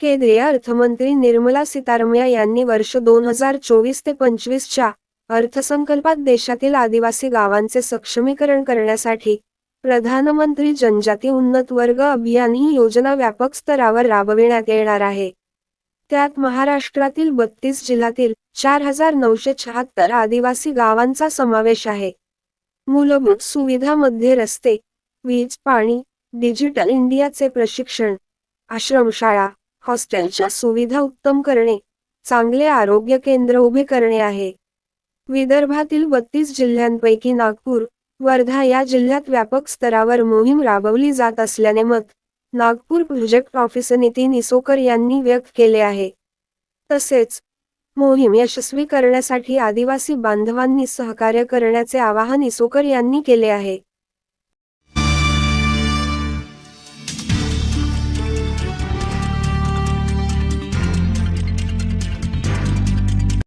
केंद्रीय अर्थमंत्री निर्मला सीतारमया यांनी वर्ष दोन हजार चोवीस ते पंचवीसच्या अर्थसंकल्पात देशातील आदिवासी गावांचे सक्षमीकरण करण्यासाठी प्रधानमंत्री जनजाती उन्नत वर्ग अभियान ही योजना व्यापक स्तरावर राबविण्यात येणार आहे. त्यात महाराष्ट्रातील बत्तीस जिल्ह्यातील चार हजार नऊशे शहात्तर आदिवासी गावांचा समावेश आहे. मूलभूत सुविधामध्ये रस्ते वीज पाणी डिजिटल इंडियाचे प्रशिक्षण आश्रमशाळा हॉस्टेलच्या सुविधा उत्तम करणे चांगले आरोग्य केंद्र उभे करणे आहे. विदर्भातील बत्तीस जिल्ह्यांपैकी नागपूर वर्धा या जिल्ह्यात व्यापक स्तरावर मोहीम राबवली जात असल्याने मत नागपूर प्रोजेक्ट ऑफिसर नितीन इसोकर यांनी व्यक्त केले आहे. तसेच मोहीम यशस्वी करण्यासाठी आदिवासी बांधवांनी सहकार्य करण्याचे आवाहन इसोकर यांनी केले आहे.